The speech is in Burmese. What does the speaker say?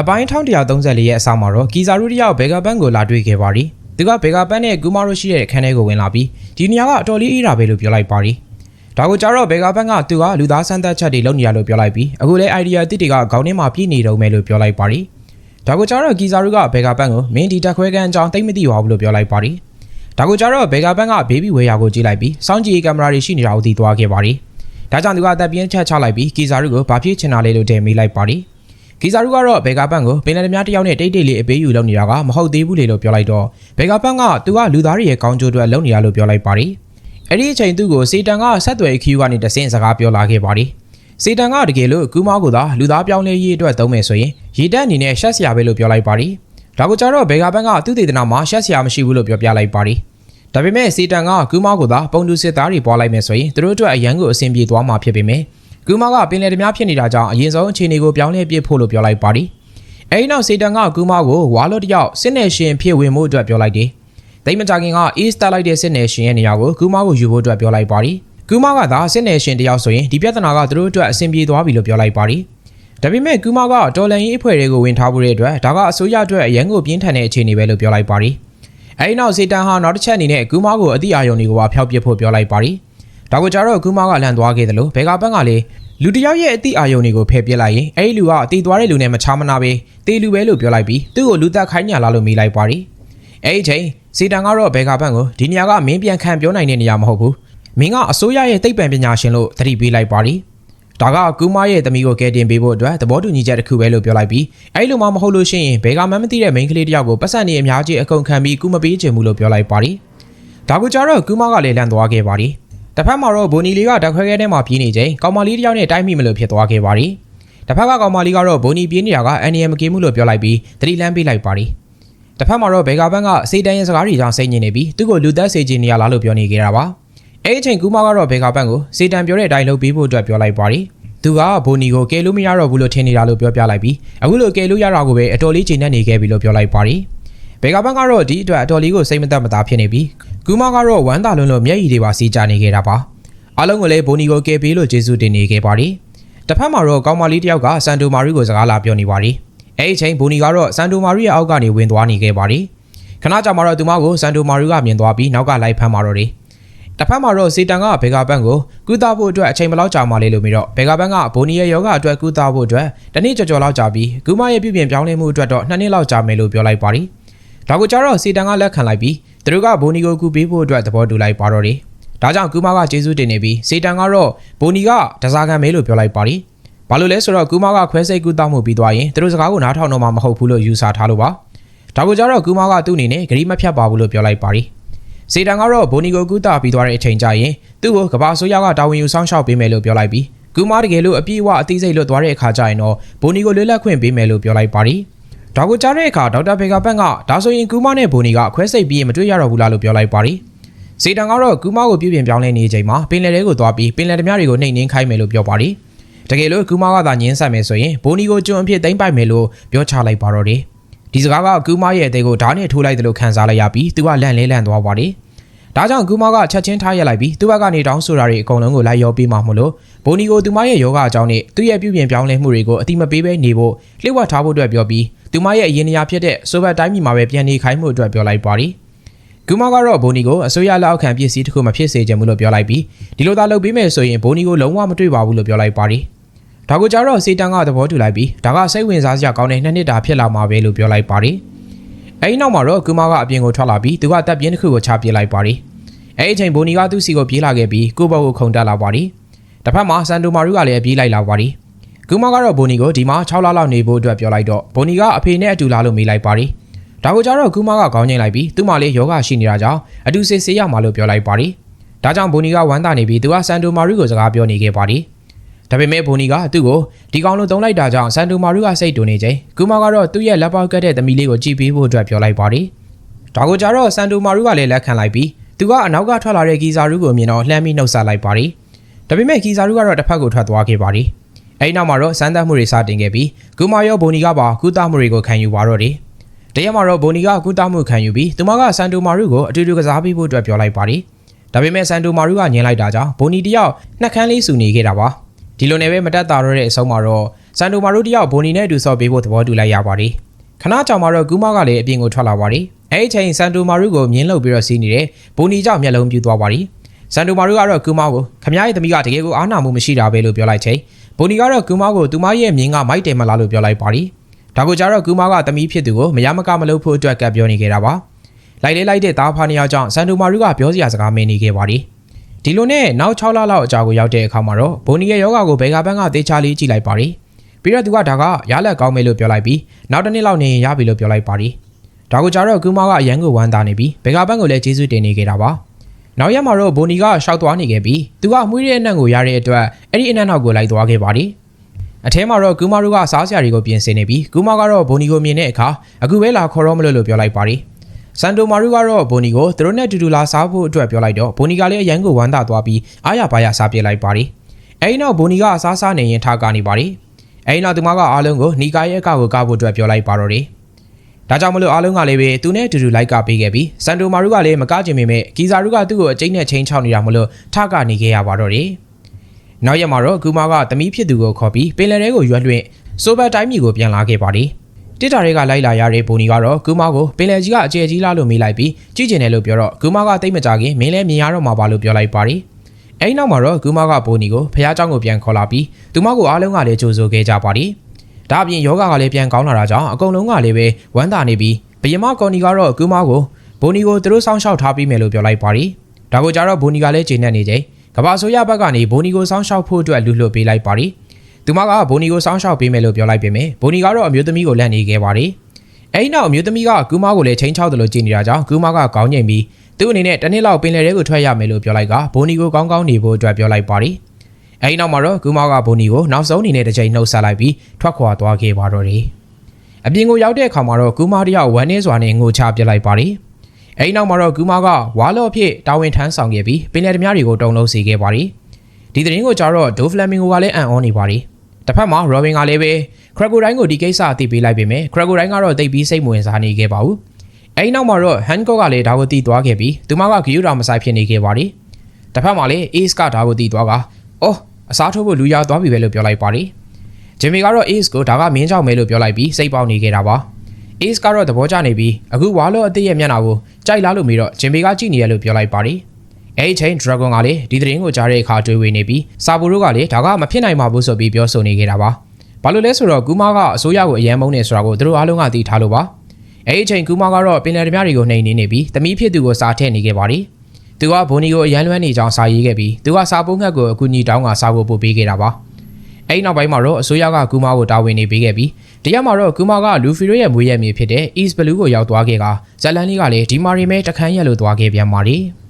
အပိုင်း1134ရဲ့အဆောင်မှာတော့ကီဇာရူတယောက်ဘေဂါပန်ကိုလာတွေ့ခဲ့ပါရီသူကဘေဂါပန်နဲ့ကူမာရိုရှိတဲ့ခန်းထဲကိုဝင်လာပြီးဒီနေရာကအတော်လေးအေးတာပဲလို့ပြောလိုက်ပါရီဒါကိုကြတော့ဘေဂါပန်ကသူကလူသားစမ်းသပ်ချက်တွေလုပ်နေရလို့ပြောလိုက်ပြီးအခုလဲ idea အသစ်တွေကခေါင်းထဲမှာပြည့်နေတော့မယ်လို့ပြောလိုက်ပါရီဒါကိုကြတော့ကီဇာရူကဘေဂါပန်ကိုမင်းဒီတက်ခွဲကန်အကြောင်းသိမ့်မသိပါဘူးလို့ပြောလိုက်ပါရီဒါကိုကြတော့ဘေဂါပန်ကဘေဘီဝဲယာကိုကြည့်လိုက်ပြီးစောင်းကြည့်ကင်မရာတွေရှိနေတာကိုသိသွားခဲ့ပါရီဒါကြောင့်သူကအသက်ပြင်းချက်ချလိုက်ပြီးကီဇာရူကိုဘာဖြစ်ချင်တာလဲလို့တင်မိလိုက်ပါရီ ဂီဇာရူကတော့ဘေဂါပန်ကိုပင်လယ်သမားတစ်ယောက်နဲ့တိတ်တိတ်လေးအပေးယူလုပ်နေတာကမဟုတ်သေးဘူးလေလို့ပြောလိုက်တော့ဘေဂါပန်ကသူကလူသားတွေရဲ့ကောင်းကျိုးအတွက်လုပ်နေရလို့ပြောလိုက်ပါရီအဲ့ဒီအချိန်သူ့ကိုစေတန်ကဆက်သွယ်ခီယူကနေတဆင့်စကားပြောလာခဲ့ပါရီစေတန်ကတကယ်လို့ကူမောက်ကိုသာလူသားပြောင်းလဲရေးအတွက်သုံးမယ်ဆိုရင်ရေတက်အနေနဲ့ရှက်စရာပဲလို့ပြောလိုက်ပါရီဒါကိုကြတော့ဘေဂါပန်ကသူ့ဒေသနာမှာရှက်စရာမရှိဘူးလို့ပြောပြလိုက်ပါရီဒါပေမဲ့စေတန်ကကူမောက်ကိုသာပုံတူစစ်သားတွေပွားလိုက်မယ်ဆိုရင်သူတို့အတွက်အရန်ကိုအဆင်ပြေသွားမှာဖြစ်ပေမဲ့ ကူမာကပင်လယ်ဓမြဖြစ်နေတာကြောင့်အရင်ဆုံးအခြေအနေကိုပြောင်းလဲပြစ်ဖို့လို့ပြောလိုက်ပါသည်။အဲဒီနောက်စေတန်ကကူမာကိုဝါလော့တယောက်စစ်နယ်ရှင်ဖြစ်ဝင်မှုအတွက်ပြောလိုက်တယ်။ဒိမကြခင်က East တက်လိုက်တဲ့စစ်နယ်ရှင်ရဲ့နေရာကိုကူမာကိုယူဖို့အတွက်ပြောလိုက်ပါသည်။ကူမာကသာစစ်နယ်ရှင်တယောက်ဆိုရင်ဒီပြဿနာကသူတို့အတွက်အဆင်ပြေသွားပြီလို့ပြောလိုက်ပါသည်။ဒါပေမဲ့ကူမာကတော်လန်ရေးအဖွဲ့တွေကိုဝင်ထားဖို့တဲ့အတွက်ဒါကအစိုးရအတွက်အရန်ကိုပြင်းထန်တဲ့အခြေအနေပဲလို့ပြောလိုက်ပါသည်။အဲဒီနောက်စေတန်ဟာနောက်တစ်ချက်အနေနဲ့ကူမာကိုအတိအာယုံတွေကိုပါဖျောက်ပစ်ဖို့ပြောလိုက်ပါသည်။ ဒါကိုကြတော့ကူမာကလန်သွားခဲ့တယ်လို့ဘေဂါပန်းကလည်းလူတစ်ယောက်ရဲ့အတိအာယုံတွေကိုဖယ်ပစ်လိုက်ရင်အဲ့ဒီလူကအတီသွားတဲ့လူနဲ့မချာမနာပဲတေလူပဲလို့ပြောလိုက်ပြီးသူ့ကိုလူသက်ခိုင်းညာလာလို့မိလိုက်ပါရီအဲ့ဒီချိန်စီတန်ကတော့ဘေဂါဘန်ကိုဒီနေရာကမင်းပြန်ခံပြောနိုင်တဲ့နေရာမဟုတ်ဘူးမင်းကအစိုးရရဲ့သိပ္ပံပညာရှင်လို့သတိပေးလိုက်ပါရီဒါကကူမာရဲ့သမီးကိုကယ်တင်ပေးဖို့အတွက်သဘောတူညီချက်တစ်ခုပဲလို့ပြောလိုက်ပြီးအဲ့လိုမှမဟုတ်လို့ရှိရင်ဘေဂါမန်မသိတဲ့မိန်းကလေးတယောက်ကိုပတ်စံနေအများကြီးအကုန်ခံပြီးကူမပေးချင်ဘူးလို့ပြောလိုက်ပါရီဒါကိုကြတော့ကူမာကလည်းလန့်သွားခဲ့ပါရီ တစ်ဖက်မှာတော့ဘိုနီလီကဓာတ်ခွဲခဲထဲမှာပြေးနေချိန်ကောင်မလေးတယောက်နဲ့တိုက်မိမလို့ဖြစ်သွားခဲ့ပါရီတစ်ဖက်ကကောင်မလေးကတော့ဘိုနီပြေးနေတာကအန်နီယံမကင်းမှုလို့ပြောလိုက်ပြီးသတိလန်းပေးလိုက်ပါရီတစ်ဖက်မှာတော့ဘေဂါဘန်ကစေတန်ရဲ့စကားတွေကြောင့်စိတ်ညစ်နေပြီးသူ့ကိုလူသက်စေချင်နေရလားလို့ပြောနေကြတာပါအဲ့ဒီအချိန်ကူမာကတော့ဘေဂါဘန်ကိုစေတန်ပြောတဲ့အတိုင်းလုပ်ပေးဖို့အတွက်ပြောလိုက်ပါရီသူကဘိုနီကိုကယ်လို့မရတော့ဘူးလို့ထင်နေတာလို့ပြောပြလိုက်ပြီးအခုလိုကယ်လို့ရတာကိုပဲအတော်လေးချိန်နဲ့နေခဲ့ပြီလို့ပြောလိုက်ပါရီဘေဂါဘန်ကတော့ဒီအတွက်အတော်လေးကိုစိတ်မသက်မသာဖြစ်နေပြီး ကူမာကတော့ဝမ်းသာလွန်းလို့မျက်ရည်တွေပါစီးကြနေခဲ့တာပါအားလုံးကိုလည်းဘိုနီကိုကယ်ပေးလို့ကျေးဇူးတင်နေခဲ့ပါတယ်တစ်ဖက်မှာတော့ကောင်မလေးတယောက်ကဆန်တိုမာရီကိုစကားလာပြောနေပါတယ်အဲ့ဒီချိန်ဘိုနီကတော့ဆန်တိုမာရီရဲ့အောက်ကနေဝင်သွားနေခဲ့ပါတယ်ခဏကြာမှတော့သူမကိုဆန်တိုမာရီကမြင်သွားပြီးနောက်ကလိုက်ဖမ်းมาတော့တယ်တစ်ဖက်မှာတော့စီတန်ကဘေဂါပန်ကိုကုသဖို့အတွက်အချိန်မလောက်ကြာမှလေးလို့ပြီးတော့ဘေဂါပန်ကဘိုနီရဲ့ယောဂအတွက်ကုသဖို့အတွက်တနေ့ကြော်ကြော်လောက်ကြာပြီးဂူမရဲ့ပြုပြင်ပြောင်းလဲမှုအတွက်တော့နှစ်နှစ်လောက်ကြာမယ်လို့ပြောလိုက်ပါတယ်ဒါကိုကြတော့စီတန်ကလက်ခံလိုက်ပြီး သူတို့ကဘိုနီကိုကူပေးဖို့အတွက်သဘောတူလိုက်ပါတော့တယ်ဒါကြောင့်ကူမာကကျေးဇူးတင်နေပြီးစေတန်ကတော့ဘိုနီကတစားခံမဲလို့ပြောလိုက်ပါရီဘာလို့လဲဆိုတော့ကူမာကခွဲစိတ်ကူတောက်မှုပြီးသွားရင်သူတို့စကားကိုနားထောင်တော့မှမဟုတ်ဘူးလို့ယူဆထားလို့ပါဒါကိုကြတော့ကူမာကသူ့အနေနဲ့ဂရီးမဖြတ်ပါဘူးလို့ပြောလိုက်ပါရီစေတန်ကတော့ဘိုနီကိုကူတာပြီးသွားတဲ့အချိန်ကျရင်သူ့ကိုကဘာဆိုရကတာဝန်ယူဆောင်ရှောက်ပေးမယ်လို့ပြောလိုက်ပြီးကူမာတကယ်လို့အပြည့်အဝအသိစိတ်လွတ်သွားတဲ့အခါကျရင်တော့ဘိုနီကိုလွတ်လပ်ခွင့်ပေးမယ်လို့ပြောလိုက်ပါရီ ဒါကိုကြားတဲ့အခါဒေါက်တာဖေဂါပန့်ကဒါဆိုရင်ကူမာနဲ့ဘိုနီကခွဲစိတ်ပြီးရင်မတွေ့ရတော့ဘူးလားလို့ပြောလိုက်ပါရီစေတန်ကတော့ကူမာကိုပြုပြင်ပြောင်းလဲနေချိန်မှာပင်လယ်ထဲကိုသွားပြီးပင်လယ်ဓမြတွေကိုနှိမ်နှင်းခိုင်းမယ်လို့ပြောပါရီတကယ်လို့ကူမာကသာညင်းဆက်မယ်ဆိုရင်ဘိုနီကိုကျွန်းအဖြစ်သိမ့်ပိုက်မယ်လို့ပြောချလိုက်ပါတော့တယ်ဒီစကားကကူမာရဲ့အသေးကိုဓာတ်နဲ့ထိုးလိုက်တယ်လို့ခံစားလိုက်ရပြီးသူကလန့်လဲလန့်သွားပါတယ်ဒါကြောင့်ကူမာကချက်ချင်းထားရလိုက်ပြီးသူ့ဘက်ကနေတောင်းဆိုတာတွေအကုန်လုံးကိုလိုက်ရောပေးမှမလို့ဘိုနီကိုသူမရဲ့ယောဂအကြောင်းနဲ့သူ့ရဲ့ပြုပြင်ပြောင်းလဲမှုတွေကိုအတိမပေးဘဲနေဖို့လှည့်ဝထားဖို့အတွက်ပြောပြီး သူမရဲ့အရင်နေရာဖြစ်တဲ့ဆိုဘတ်တိုင်းပြည်မှာပဲပြန်နေခိုင်းမှုအတွက်ပြောလိုက်ပါရီဂူမာကတော့ဘိုနီကိုအစိုးရလက်အောက်ခံပစ္စည်းတစ်ခုမဖြစ်စေချင်ဘူးလို့ပြောလိုက်ပြီးဒီလိုသာလုပ်ပေးမယ်ဆိုရင်ဘိုနီကိုလုံးဝမတွေ့ပါဘူးလို့ပြောလိုက်ပါရီဒါကိုကြတော့စေတန်ကသဘောတူလိုက်ပြီးဒါကစိတ်ဝင်စားစရာကောင်းတဲ့နှစ်နှစ်တာဖြစ်လာမှာပဲလို့ပြောလိုက်ပါရီအဲဒီနောက်မှာတော့ဂူမာကအပြင်ကိုထွက်လာပြီးသူကတပ်ပြင်းတစ်ခုကိုချပြလိုက်ပါရီအဲဒီအချိန်ဘိုနီကသူ့စီကိုပြေးလာခဲ့ပြီးကိုဘောက်ကိုခုန်တက်လာပါရီတစ်ဖက်မှာဆန်တိုမာရူကလည်းပြေးလိုက်လာပါရီ ဂူမာကတော့ဘိုနီကိုဒီမှာ6လလောက်နေဖို့အတွက်ပြောလိုက်တော့ဘိုနီကအဖေနဲ့အတူလာလို့မေးလိုက်ပါရီဒါကိုကြတော့ဂူမာကခေါင်းငိမ့်လိုက်ပြီးသူ့မလေးယောဂရှိနေတာကြောင့်အတူစစ်ဆေးရမှာလို့ပြောလိုက်ပါရီဒါကြောင့်ဘိုနီကဝမ်းသာနေပြီးသူကဆန်တိုမာရူကိုစကားပြောနေခဲ့ပါရီဒါပေမဲ့ဘိုနီကသူ့ကိုဒီကောင်လိုတုံးလိုက်တာကြောင့်ဆန်တိုမာရူကစိတ်တူနေချိန်ဂူမာကတော့သူ့ရဲ့လက်ပေါက်ကတ်တဲ့သမီးလေးကိုကြည့်ပေးဖို့အတွက်ပြောလိုက်ပါရီဒါကိုကြတော့ဆန်တိုမာရူကလည်းလက်ခံလိုက်ပြီးသူကအနောက်ကထွက်လာတဲ့ဂီဇာရူကိုမြင်တော့လှမ်းပြီးနှုတ်ဆက်လိုက်ပါရီဒါပေမဲ့ဂီဇာရူကတော့တစ်ဖက်ကိုထွက်သွားခဲ့ပါရီ အဲဒီနောက်မှာတော့စမ်းသပ်မှုတွေစတင်ခဲ့ပြီးဂူမာရောဘိုနီကပါကုသမှုတွေကိုခံယူပါတော့တယ်တရက်မှာတော့ဘိုနီကကုသမှုခံယူပြီးသူမကဆန်တိုမာရူကိုအတူတူကစားပေးဖို့အတွက်ပြောလိုက်ပါရီဒါပေမဲ့ဆန်တိုမာရူကညင်လိုက်တာကြောင့်ဘိုနီတယောက်နှက်ခမ်းလေးစုနေခဲ့တာပါဒီလိုနဲ့ပဲမတက်တာတော့တဲ့အဆုံးမှာတော့စန်တိုမာတို့တယောက်ဘိုနီနဲ့အတူဆော့ပေးဖို့သဘောတူလိုက်ရပါတယ်ခဏကြာမှတော့ကူမာကလည်းအပြင်ကိုထွက်လာပါတယ်အဲ့ဒီအချိန်စန်တိုမာရုကိုမြင်းလှုပ်ပြီးတော့စီးနေတဲ့ဘိုနီကြောင့်မျက်လုံးပြူသွားပါတယ်စန်တိုမာရုကတော့ကူမာကိုခမရရဲ့သမီးကတကယ်ကိုအားနာမှုမရှိတာပဲလို့ပြောလိုက်ချိန် ဘိုနီကတော့ကူမာကိုသူမရဲ့မြင်းကမိုက်တယ်မလားလို့ပြောလိုက်ပါတယ်ဒါကိုကြတော့ကူမာကသမီးဖြစ်သူကိုမရမကမလုပ်ဖို့အတွက်ကပ်ပြောနေခဲ့တာပါလိုက်လေးလိုက်တဲ့သားဖားနှစ်ယောက်ကြောင့်စန်တိုမာရုကပြောစရာစကားမင်းနေခဲ့ပါတယ်ဒီလိုနဲ့နောက်6လလောက်အကြာကိုရောက်တဲ့အခါမှာတော့ဘိုနီရဲ့ယောဂကိုဘေဂါဘန်းကတေချာလေးကြည့်လိုက်ပါရီပြီးတော့သူကဒါကရလက်ကောင်းမယ်လို့ပြောလိုက်ပြီးနောက်တစ်နှစ်လောက်နေရင်ရပြီလို့ပြောလိုက်ပါရီဒါကိုကြတော့ကူမာကအရန်ကိုဝမ်းသာနေပြီးဘေဂါဘန်းကိုလည်းကျေးဇူးတင်နေခဲ့တာပါ နောက်ရက်မှာတော့ဘိုနီကရှောက်သွားနေခဲ့ပြီးသူကအမွှေးရဲ့အနံ့ကိုရတဲ့အတွက်အဲ့ဒီအနံ့နောက်ကိုလိုက်သွားခဲ့ပါရီအထဲမှာတော့ကူမာတို့ကစားစရာတွေကိုပြင်ဆင်နေပြီးကူမာကတော့ဘိုနီကိုမြင်တဲ့အခါအခုပဲလာခေါ်တော့မလို့လို့ပြောလိုက်ပါရီစန်တိုမာရုကတော့ဘိုနီကိုသူတို့နဲ့တူတူလာစားဖို့အတွက်ပြောလိုက်တော့ဘိုနီကလည်းအရန်ကိုဝမ်းသာသွားပြီးအားရပါရစားပြစ်လိုက်ပါရီအဲဒီနောက်ဘိုနီကအစားစားနေရင်ထားကနေပါရီအဲဒီနောက်သူမကအားလုံးကိုနီကာရဲ့အကောက်ကိုကားဖို့အတွက်ပြောလိုက်ပါတော့တယ် ဒါကြောင့်မလို့အားလုံးကလည်းပဲသူနဲ့တူတူလိုက်ကပေးခဲ့ပြီးစန်တိုမာရုကလည်းမကကျင်ပေမဲ့ကီဇာရုကသူ့ကိုအကျိတ်နဲ့ချင်းချောက်နေတာမလို့ထားကနေခဲ့ရပါတော့တယ်နောက်ရက်မှာတော့ကူမာကသမီးဖြစ်သူကိုခေါ်ပြီးပင်လယ်ထဲကိုရွက်လွှင့်ဆိုဘတ်တိုင်းပြည်ကိုပြန်လာခဲ့ပါတယ် တစ်တာတွေကလိုက်လာရတဲ့ဘိုနီကတော့ကူမာကိုပင်လယ်ကြီးကအကျယ်ကြီးလားလို့မေးလိုက်ပြီးကြည့်ကျင်တယ်လို့ပြောတော့ကူမာကတိတ်မကြခင်မင်းလည်းမြင်ရတော့မှာပါလို့ပြောလိုက်ပါတယ်။အဲဒီနောက်မှာတော့ကူမာကဘိုနီကိုဖះเจ้าကိုပြန်ခေါ်လာပြီးသူမကိုအားလုံးကလည်းကြိုဆိုခဲ့ကြပါတယ်။ ဒါအပြင်ယောဂကလည်းပြန်ကောင်းလာတာကြောင့်အကုန်လုံးကလည်းပဲဝမ်းသာနေပြီးဘယမကော်နီကတော့ကူမာကိုဘိုနီကိုသူတို့စောင့်ရှောက်ထားပြီးမယ်လို့ပြောလိုက်ပါတယ်။ဒါကိုကြတော့ဘိုနီကလည်းကျေနပ်နေချိန်ကမ္ဘာဆိုရဘက်ကနေဘိုနီကိုစောင့်ရှောက်ဖို့အတွက်လူလွှတ်ပေးလိုက်ပါတယ်။သူမကဘိုနီကိုစောင့်ရှောက်ပေးမယ်လို့ပြောလိုက်ပေမဲ့ဘိုနီကတော့အမျိုးသမီးကိုလက်နေခဲ့ပါတယ်။အဲဒီနောက်အမျိုးသမီးကကူမာကိုလည်းချင်းချောက်တယ်လို့ကြည်နေတာကြောင့်ကူမာကကောင်းငိမ်ပြီးသူ့အနေနဲ့တစ်နှစ်လောက်ပင်လယ်ထဲကိုထွက်ရမယ်လို့ပြောလိုက်ကဘိုနီကိုကောင်းကောင်းနေဖို့အတွက်ပြောလိုက်ပါတယ်။ အဲဒီနောက်မှာတော့ကူမာကဘိုနီကိုနောက်ဆုံးအနေနဲ့တစ်ချိန်နှုတ်ဆက်လိုက်ပြီးထွက်ခွာသွားခဲ့ပါတော့တယ်။အပြင်ကိုရောက်တဲ့အခါမှာတော့ကူမာတယောက်ဝမ်းနေစွာနဲ့ငိုချပြစ်လိုက်ပါတယ်။အဲဒီနောက်မှာတော့ကူမာကဝါလော့ဖြစ်တာဝန်ထမ်းဆောင်ခဲ့ပြီးပင်လယ်ဓမြတွေကိုတုံလုံးစေခဲ့ပါတယ်။ဒီသတင်းကိုကြားတော့ဒိုဖလမင်ဂိုကလည်းအံ့ဩနေပါတယ်။တစ်ဖက်မှာရောဘင်ကလည်းပဲခရကိုတိုင်းကိုဒီကိစ္စအသိပေးလိုက်ပေမဲ့ခရကိုတိုင်းကတော့တိတ်ပြီးစိတ်မဝင်စားနေခဲ့ပါဘူး။အဲဒီနောက်မှာတော့ဟန်ကော့ကလည်းဒါကိုသိသွားခဲ့ပြီးသူမကဂီယူရာမဆိုင်ဖြစ်နေခဲ့ပါတယ်။တစ်ဖက်မှာလည်းအေးစ်ကဒါကိုသိသွားကအော် အစားထိုးဖို့လူရသွားပြီပဲလို့ပြောလိုက်ပါတယ်။ဂျင်မီကတော့အေးစ်ကိုဒါကမင်းကြောက်မယ်လို့ပြောလိုက်ပြီးစိတ်ပေါက်နေခဲ့တာပါ။အေးစ်ကတော့သဘောကျနေပြီးအခုဝါလော့အသစ်ရဲ့မျက်နှာကိုကြိုက်လားလို့မေးတော့ဂျင်မီကကြည့်နေရလို့ပြောလိုက်ပါတယ်။အဲဒီချိန် Dragon ကလည်းဒီသတင်းကိုကြားတဲ့အခါတွေးဝေနေပြီးစာဘူတို့ကလည်းဒါကမဖြစ်နိုင်ပါဘူးဆိုပြီးပြောဆိုနေခဲ့တာပါ။ဘာလို့လဲဆိုတော့ကူမာကအစိုးရကိုအယံမုန်းနေဆိုတာကိုသူတို့အားလုံးကသိထားလို့ပါ။အဲဒီချိန်ကူမာကတော့ပင်လယ်ဓမြတွေကိုနှိမ်နေနေပြီးတမီးဖြစ်သူကိုစာထည့်နေခဲ့ပါတယ်။ သူကဘိုနီကိုအယံလွမ်းနေကြောင်းစာရေးခဲ့ပြီးသူကစာပုံးငှက်ကိုအကူအညီတောင်းကစာဖို့ပို့ပေးခဲ့တာပါ။အဲဒီနောက်ပိုင်းမှာတော့အစိုးရကကူမာကိုတာဝန်နေပေးခဲ့ပြီးတရားမှာတော့ကူမာကလူဖီရိုရဲ့မွေးရမြေဖြစ်တဲ့ East Blue ကိုရောက်သွားခဲ့ကဇလန်လေးကလည်းဒီမာရီမဲတခန်းရက်လို့သွားခဲ့ပြန်ပါလေ။